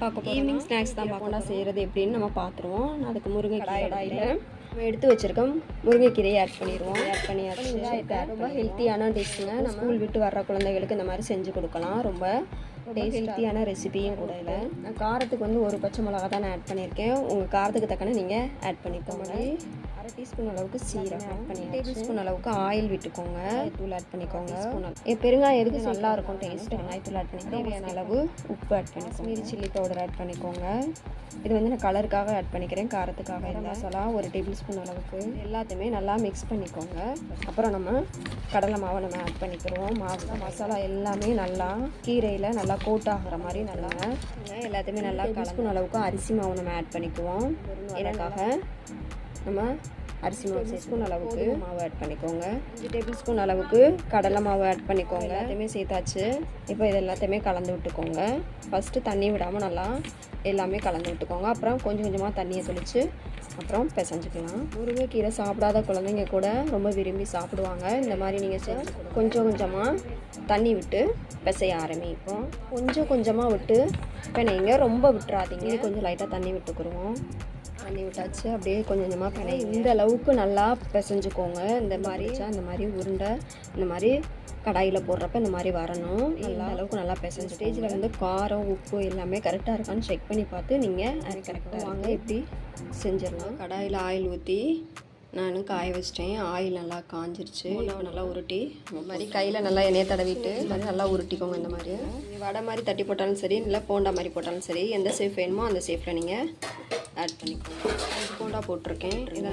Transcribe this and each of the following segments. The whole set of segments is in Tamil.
பார்க்க போகிறோம் ஈவினிங் ஸ்நாக்ஸ் தான் போண்டா செய்கிறது எப்படின்னு நம்ம பார்த்துருவோம். அதுக்கு முருங்கைக்கீரை நம்ம எடுத்து வச்சிருக்கோம் முருங்கைக்கீரையை ஆட் பண்ணிடுவோம். ஆட் பண்ணியாச்சு. ரொம்ப ஹெல்த்தியான டிஷ்ஷுங்க நம்ம ஸ்கூல் விட்டு வர்ற குழந்தைகளுக்கு இந்த மாதிரி செஞ்சு கொடுக்கலாம். ரொம்ப டேஸ்டியான ரெசிபியும் கூட இல்லை. நான் காரத்துக்கு வந்து ஒரு பச்சை மிளகா தான் நான் ஆட் பண்ணியிருக்கேன். உங்கள் காரத்துக்கு தக்கன நீங்கள் ஆட் பண்ணிக்கோங்க. அரை டீஸ்பூன் அளவுக்கு சீரகம் ஆட் பண்ணி டேபிள் ஸ்பூன் அளவுக்கு ஆயில் விட்டுக்கோங்க. தூள் ஆட் பண்ணிக்கோங்க. பெருங்காயம் எதுக்கு நல்லா இருக்கும் டேஸ்ட் வெங்காயத்தூள் ஆட் பண்ணி தேவையான அளவு உப்பு ஆட் பண்ணி காஷ்மீரி சில்லி பவுடர் ஆட் பண்ணிக்கோங்க. இது வந்து நான் கலருக்காக ஆட் பண்ணிக்கிறேன். காரத்துக்காக இல்லை. மசாலா ஒரு டேபிள் ஸ்பூன் அளவுக்கு எல்லாத்தையுமே நல்லா மிக்ஸ் பண்ணிக்கோங்க. அப்புறம் நம்ம கடலை மாவை நம்ம ஆட் பண்ணிக்கிறோம் மாவு. மசாலா எல்லாமே நல்லா கீரையில் நல்லா கோட் ஆகுற மாதிரி நல்லா எல்லாத்தையுமே நல்லா ஸ்பூன் அளவுக்கு அரிசி மாவு நம்ம ஆட் பண்ணிக்குவோம். எனக்காக நம்ம அரிசி மாவு ஸ்பூன் அளவுக்கு. மாவு ஆட் பண்ணிக்கோங்க. அஞ்சு டேபிள் ஸ்பூன் அளவுக்கு கடலை மாவு ஆட் பண்ணிக்கோங்க. எல்லாத்தையுமே சேர்த்தாச்சு. இப்போ இது எல்லாத்தையுமே கலந்து விட்டுக்கோங்க. ஃபஸ்ட்டு தண்ணி விடாமல் நல்லா எல்லாமே கலந்து விட்டுக்கோங்க. அப்புறம் கொஞ்சம் கொஞ்சமாக தண்ணியை தெளித்து அப்புறம் பிசைஞ்சுக்கலாம். முருங்கைக்கீரை சாப்பிடாத குழந்தைங்க கூட ரொம்ப விரும்பி சாப்பிடுவாங்க. இந்த மாதிரி நீங்கள் செஞ்சு. கொஞ்சம் கொஞ்சமாக தண்ணி விட்டு பிசைய ஆரம்பிப்போம் கொஞ்சம் கொஞ்சமாக விட்டு பிணைங்க. ரொம்ப விட்டுறாதீங்க. கொஞ்சம் லைட்டாக தண்ணி விட்டுக்குருவோம். தண்ணி விட்டாச்சு. அப்படியே கொஞ்சம் கொஞ்சமாக பிணை இந்த அளவுக்கு நல்லா பிசைஞ்சுக்கோங்க. இந்த மாதிரி இந்த மாதிரி உருண்டை இந்த மாதிரி கடாயில் போடுறப்ப இந்த மாதிரி வரணும். நல்லா அளவுக்கு நல்லா பிசைஞ்சு ஸ்டேஜில் வந்து காரம் உப்பு எல்லாமே கரெக்டாக இருக்கான்னு செக் பண்ணி பார்த்து நீங்கள் அது கரெக்டாக வாங்க இப்படி செஞ்சிடலாம்? கடாயில் ஆயில் ஊற்றி நான் காய வச்சிட்டேன். ஆயில் நல்லா காஞ்சிருச்சு. நான் நல்லா உருட்டி இந்த மாதிரி கையில் நல்லா எண்ணெய் தடவிட்டு இந்த மாதிரி நல்லா உருட்டிக்கோங்க இந்த மாதிரி. வடை மாதிரி தட்டி போட்டாலும் சரி இல்லை போண்டா மாதிரி போட்டாலும் சரி எந்த சேஃப் வேணுமோ அந்த சேஃபில் நீங்கள் ஆட் பண்ணிக்கோங்க. அஞ்சு போண்டா போட்டிருக்கேன். இதை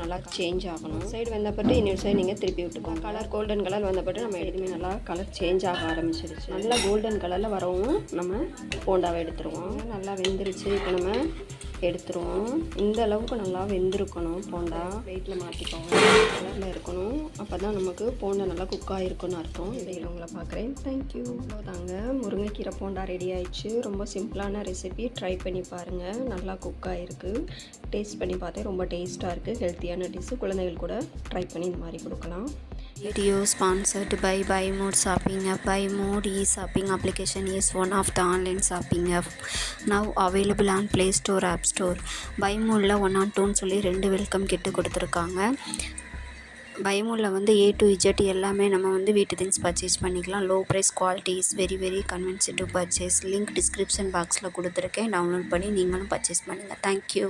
நல்லா சேஞ்ச் ஆகணும். சைடு வந்தப்பட்டு இன்னொரு சைடு நீங்கள் திருப்பி விட்டுக்கோங்க. கலர் கோல்டன் கலர் வந்தப்பட்டு நம்ம எதுவுமே நல்லா கலர் சேஞ்ச் ஆக ஆரம்பிச்சிருச்சு. நல்லா கோல்டன் கலரில் வரவும் நம்ம போண்டாவை எடுத்துருவோம். நல்லா வெந்துருச்சு. இப்போ நம்ம எடுத்துருவோம். இந்த அளவுக்கு நல்லா வெந்திருக்கணும். போண்டா வெயிட்டில் மாற்றிக்கோங்க கலரில் இருக்கணும். அப்போ தான் நமக்கு போண்டா நல்லா குக் ஆகிருக்குன்னு அர்த்தம். இதில் உங்களை பார்க்குறேன். தேங்க்யூ அவ்வளோதாங்க முருங்கைக்கீரை போண்டா ரெடி ஆயிடுச்சு. ரொம்ப சிம்பிளான ரெசிபி ட்ரை பண்ணி பாருங்கள் நல்லா குக் ஆகிருக்கு டேஸ்ட் பண்ணி பார்த்தேன். ரொம்ப டேஸ்ட்டாக இருக்குது ஹெல்த்தியான டிஷ்ஷு குழந்தைகள் கூட ட்ரை பண்ணி இந்த மாதிரி கொடுக்கலாம். Video sponsored by Bymod shopping App. Bymod e shopping application is one of the online shopping app. Now available on play store App store பைமூலில் one on டூன்னு சொல்லி ரெண்டு வெல்கம் கிட்டு கொடுத்துருக்காங்க. பைமோலில் வந்து ஏ டு இஜட் எல்லாமே நம்ம வந்து வீட்டு திங்ஸ் பர்ச்சேஸ் பண்ணிக்கலாம். Low price quality is very very convenient to purchase link description பாக்ஸில் கொடுத்துருக்கேன். டவுன்லோட் பண்ணி நீங்களும் பர்ச்சேஸ் பண்ணுங்கள் தேங்க்யூ